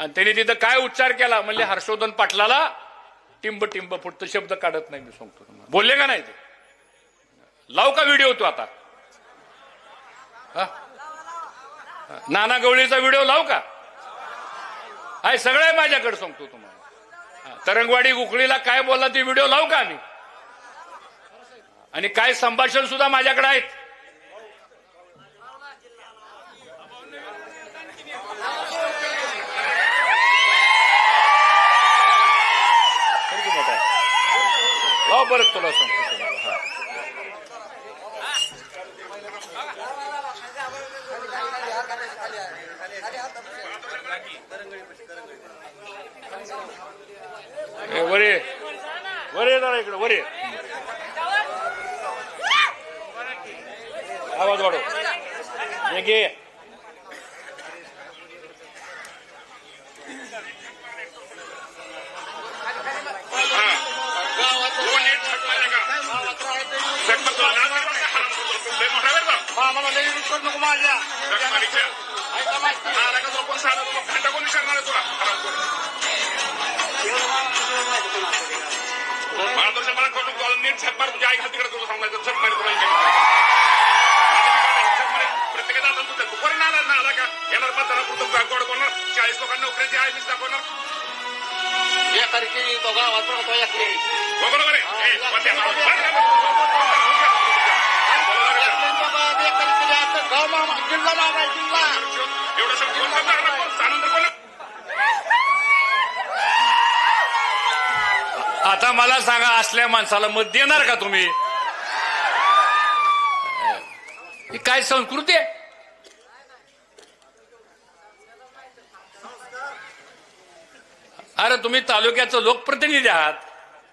आणि त्यांनी तिथं काय उच्चार केला? म्हणजे हर्षवर्धन पाटलाला टिंब टिंब फुटत शब्द काढत नाही मी सांगतो तुम्हाला. बोलले का नाही ते? लाव का व्हिडिओ तू आता? हा? नाना गवळीचा व्हिडिओ लाव का? आहे सगळं आहे माझ्याकडे सांगतो तुम्हाला. तरंगवाडी उकळीला काय बोलला ते व्हिडिओ लावू का आम्ही? आणि काय संभाषण सुद्धा माझ्याकडे आहेत? आहे? लाव बरं तुला सांगतो तुम्हाला हा. ए, वर ये वर ये जरा इकडे वर ये आवाज वाढव हे घे आम्हाला लई विश्वास नको माझ्या ऐका माहिती चाळीस लोकांना नोकऱ्याची आहे मीच दाखवणार या तारखेला तो गावात बघतो यातले बरोबर आहे जिल्हा जिल्हा? आता मला सांगा असल्या माणसाला मत देणार का तुम्ही? ही काय संस्कृती आहे? अरे तुम्ही तालुक्याचं लोकप्रतिनिधी आहात.